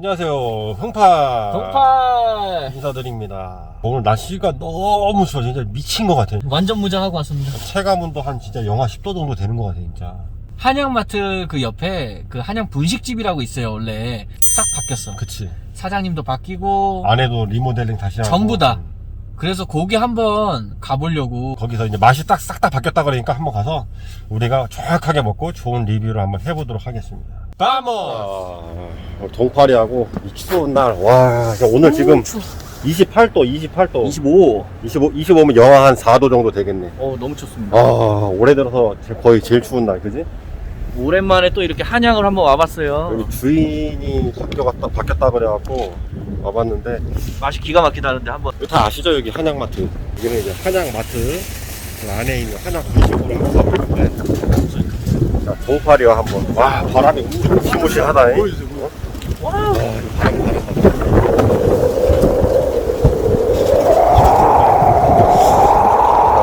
안녕하세요. 흥파. 동팔 인사드립니다. 오늘 날씨가 너무 추워. 진짜 미친 것 같아. 완전 무장하고 왔습니다. 체감온도 한 진짜 영하 10도 정도 되는 것 같아, 진짜. 한양마트 그 옆에 그 한양 분식집이라고 있어요. 원래 싹 바뀌었어. 그치. 사장님도 바뀌고 안에도 리모델링 다시 하고. 전부 다. 음. 그래서 거기 한번 가보려고. 거기서 이제 맛이 딱 싹 다 바뀌었다 그러니까 한번 가서 우리가 정확하게 먹고 좋은 리뷰를 한번 해보도록 하겠습니다. 바모! 동파리하고 이 추운 날, 와, 오늘 지금 28도, 28도. 25. 25, 25면 영하 한 4도 정도 되겠네. 어 너무 춥습니다. 아, 올해 들어서 거의 제일 추운 날, 그지? 오랜만에 또 이렇게 한양을 한번 와봤어요. 여기 주인이 바뀌었다, 바뀌었다 그래갖고 와봤는데, 맛이 기가 막히다는데 한번. 이거 다 아시죠? 여기 한양마트. 여기는 이제 한양마트 그 안에 있는 한양 분식으로 가볼 건데, 자, 동파리와 한번. 와, 바람이 무시무시하다. 잉? 어? 와,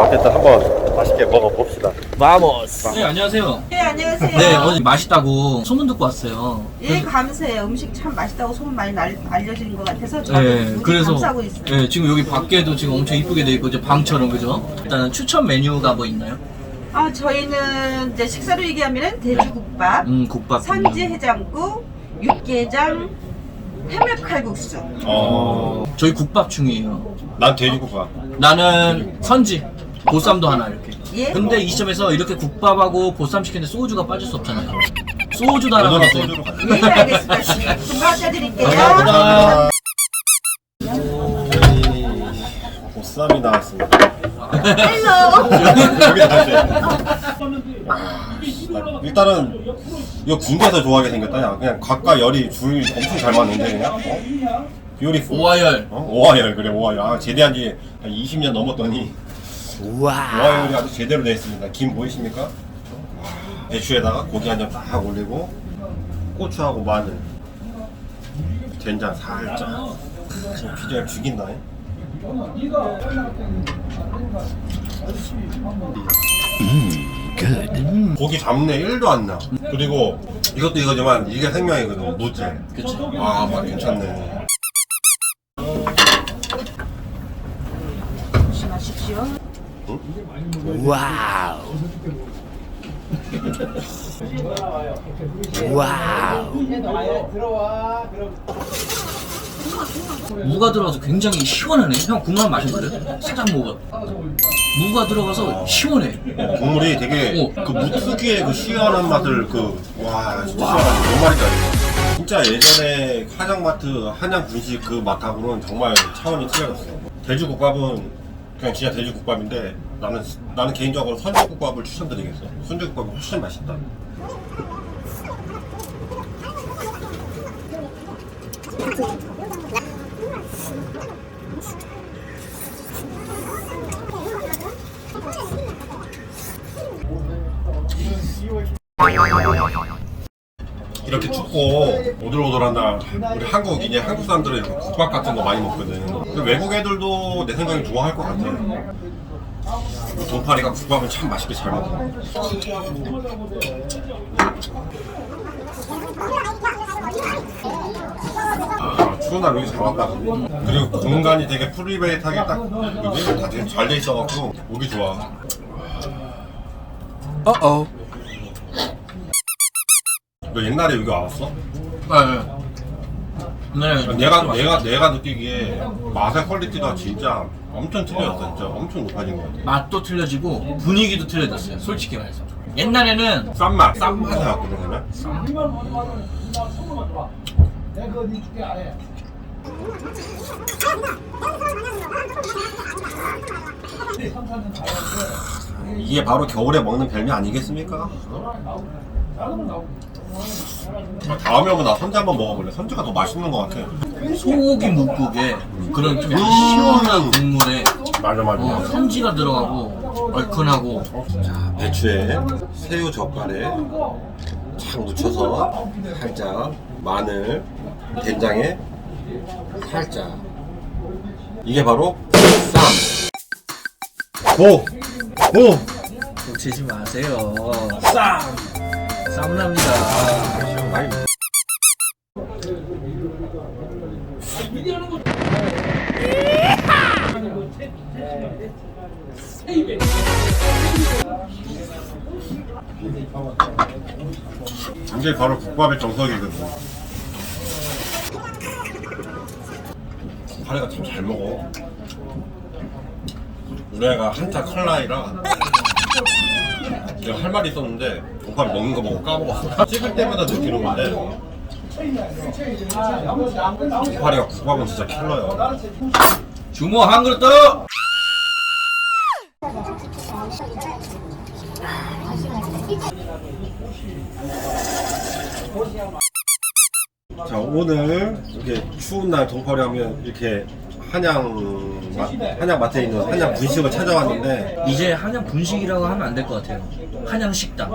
어쨌든 한번 맛있게 먹어봅시다. 마모스. 네 안녕하세요. 네, 안녕하세요. 네 어제 맛있다고 소문 듣고 왔어요. 예, 감사해요. 음식 참 맛있다고 소문 많이 날, 알려진 것 같아서 저도 네, 무지 그래서 감사하고 있어요. 네, 지금 여기 밖에도 지금 엄청 이쁘게 돼 있고 이제 방처럼 그죠? 일단은 추천 메뉴가 뭐 있나요? 아, 저희는 이제 식사로 얘기하면 돼지국밥, 음 국밥. 선지 해장국, 육개장, 해물 칼국수. 어, 저희 국밥 중이에요. 난 돼지국밥. 나는 선지 보쌈도 하나 이렇게. 예? 근데 이 시점에서 이렇게 국밥하고 보쌈 시켰는데 소주가 빠질 수 없잖아요. 소주도 하나 오늘은 주세요. 소주로 가자. 예, 알겠습니다. 금방 짜드릴게요. 감사합니다. 저희 보쌈이 나왔습니다. 아, 일단은 이거 군대에서 좋아하게 생겼다. 야. 그냥 각과 열이 줄 엄청 잘 맞는데 그냥. 어? 뷰티풀. 오하열. 어? 오하열 그래 오하열. 아, 제대한 지 한 20년 넘었더니 오하열이 아주 제대로 되어 있습니다. 김 보이십니까? 와, 배추에다가 고기 한 점 딱 올리고 고추하고 마늘 된장 살짝 지금 비주얼 죽인다. 고기 잡내 1도 안 나. 그리고 이것도 이거지만 이게 생명이거든. 무채. 그치. 아, 맛 괜찮네. 조심하십시오. 무가 들어가서 굉장히 시원하네. 형 국물 마셔볼래? 살짝 먹어. 무가 들어가서 시원해. 국물이 되게 오. 그 무 특유의 그 시원한 맛을 그, 와, 진짜 시원하네. 뭔 말인지 알겠어. 진짜 예전에 한양마트, 한양 분식 그 맛하고는 정말 차원이 틀려졌어. 돼지국밥은 그냥 진짜 돼지국밥인데 나는, 나는 개인적으로 선지국밥을 추천드리겠어. 선지국밥이 훨씬 맛있다. 이렇게 춥고 오돌오돌한 날 우리 한국 이제 한국 사람들은 이렇게 국밥 같은 거 많이 먹거든. 외국 애들도 내 생각에 좋아할 것 같아. 동파리가 국밥을 참 맛있게 잘 먹어. 아, 추운 날 여기 잘 왔다. 그리고 공간이 되게 프리베이트하게 딱 뭐지? 다 되게 잘 돼 있어갖고 오기 좋아. 어어. 너 옛날에 여기 와봤어? 네. 네. 내가 내가 내가 느끼기에 맛의 퀄리티가 진짜 엄청 틀려졌어 진짜 엄청 높아진 것 같아 맛도 틀려지고 분위기도 틀려졌어요. 솔직히 말해서. 옛날에는 싼 맛 싼 맛에 갖거든 그러면 이게 바로 겨울에 먹는 별미 아니겠습니까? 아, 다음에 오면 나 선지 한번 먹어볼래 선지가 더 맛있는 것 같아 소고기 묵국에 그런 좀 약간 음. 시원한 국물에 맞아 맞아 어, 선지가 들어가고 얼큰하고 자, 배추에 새우 젓갈에 착 묻혀서 살짝 마늘, 된장에 살짝 이게 바로 쌈. 고! 고! 놓치지 마세요. 쌈! 쌈납니다. 많이 이게 바로 국밥의 정석이거든. 카레가 참 잘 먹어. 우리 애가 한참 칼라이라 내가 할 말이 있었는데 동파를 먹는 거 보고 까먹었어. 찍을 때마다 느끼는 건데 동파리가 국밥은 진짜 킬러야. 주모 한 그릇 더! 자 오늘 이렇게 추운 날 동파리 하면 이렇게 한양 마, 한양 마트에 있는 한양 분식을 찾아왔는데 이제 한양 분식이라고 하면 안 될 것 같아요. 한양 식당.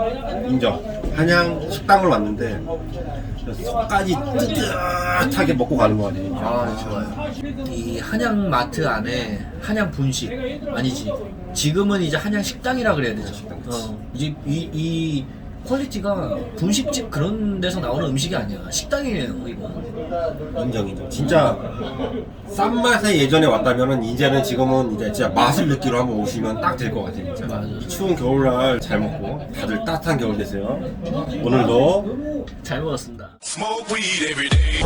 인정 한양 식당을 왔는데 속까지 뜨뜻하게 먹고 가는 거 아니에요 아, 좋아요. 이 한양 마트 안에 한양 분식 아니지. 지금은 이제 한양 식당이라 그래야 되죠. 어, 이제 이, 이 퀄리티가 분식집 그런 데서 나오는 음식이 아니야. 식당이에요, 이거. 인정 인정 진짜 싼 맛에 예전에 왔다면은 이제는 지금은 이제 진짜 맛을 느끼러 한번 오시면 딱 될 것 같아요 진짜 맞아. 추운 겨울날 잘 먹고 다들 따뜻한 겨울 되세요 오늘도 잘 먹었습니다. Smoke weed every day.